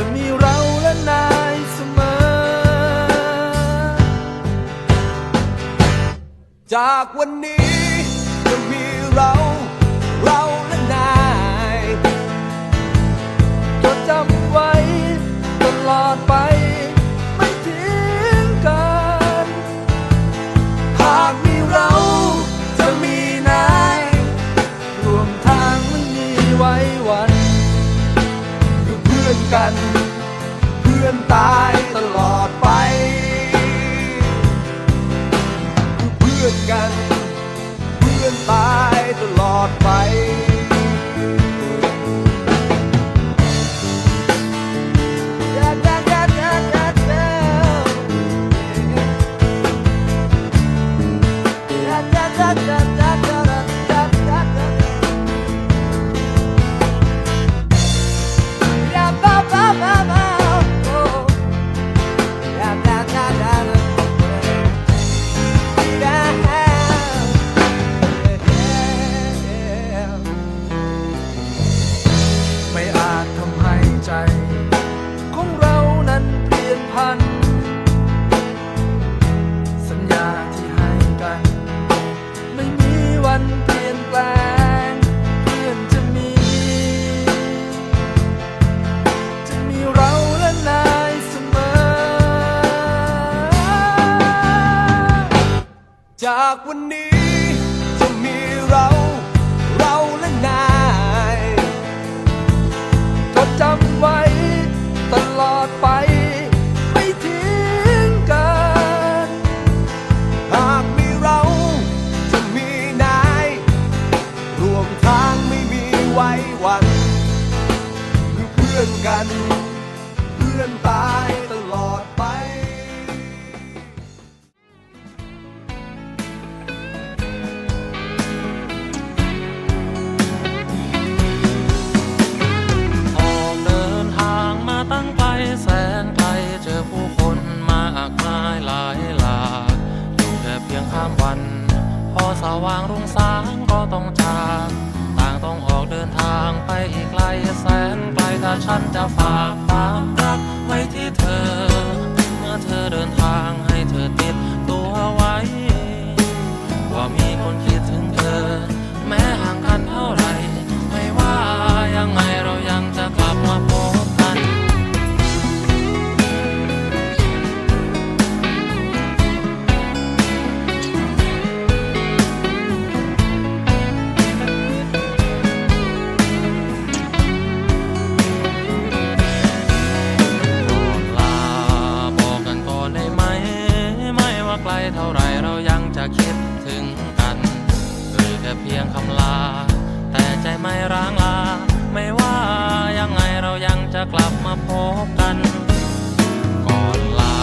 จะมีเราและนายเสมอ จากวันนี้ กัน เพื่อนตายตลอดไปคือเพื่อนกัน เพื่อนตายตลอดไปากวัน สว่างรุ่งสางก็ต้องจากต่างต้องออกเดินทางไปอีกไกลแสนไกลถ้าฉันจะฝากความรักไว้ที่เธอ ไกลเท่าไรเรายังจะคิดถึงกันเอ่ยแค่เพียงคำลา แต่ใจไม่ร้างลา ไม่ว่ายังไงเรายังจะกลับมาพบกัน ก่อนลา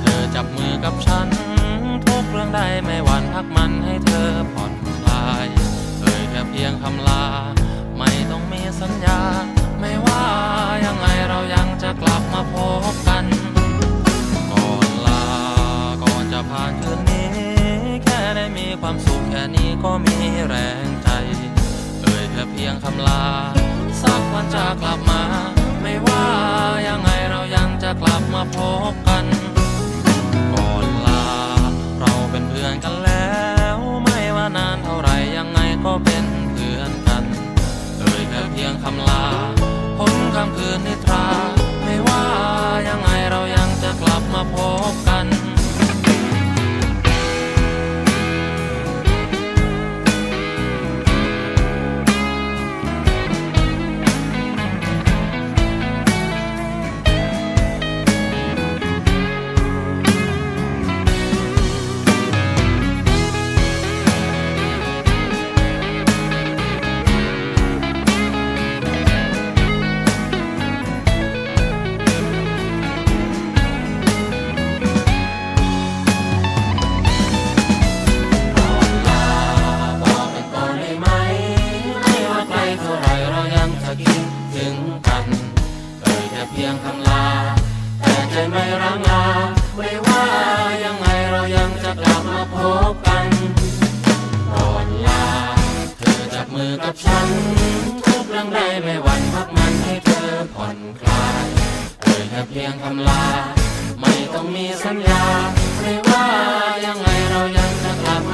เธอจับมือกับฉัน ทุกเรื่องได้ไม่หวั่นพักมันให้เธอผ่อนคลายเอ่ยแค่เพียงคำลา ไม่ต้องมีสัญญา จะผ่านคืนนี้ แค่ได้มีความสุขแค่นี้ก็มีแรงใจ เอ่ยแค่เพียงคำลา สักวันจะกลับมา ไม่ว่ายังไงเรายังจะกลับมาพบกัน ก่อนลา เราเป็นเพื่อนกันแล้ว ไม่ว่านานเท่าไหรยังไงก็เป็นเพื่อนกัน เอ่ยแค่เพียงคำลา กัน ก่อนลา เธอจับมือกับฉัน ทุกเรื่องใดไม่หวั่นพักมันให้เธอผ่อนคลายเอ่ยแค่เพียงคำลา ไม่ต้องมีสัญญา ไม่ว่ายังไงเรายังจะกลับมาพบกัน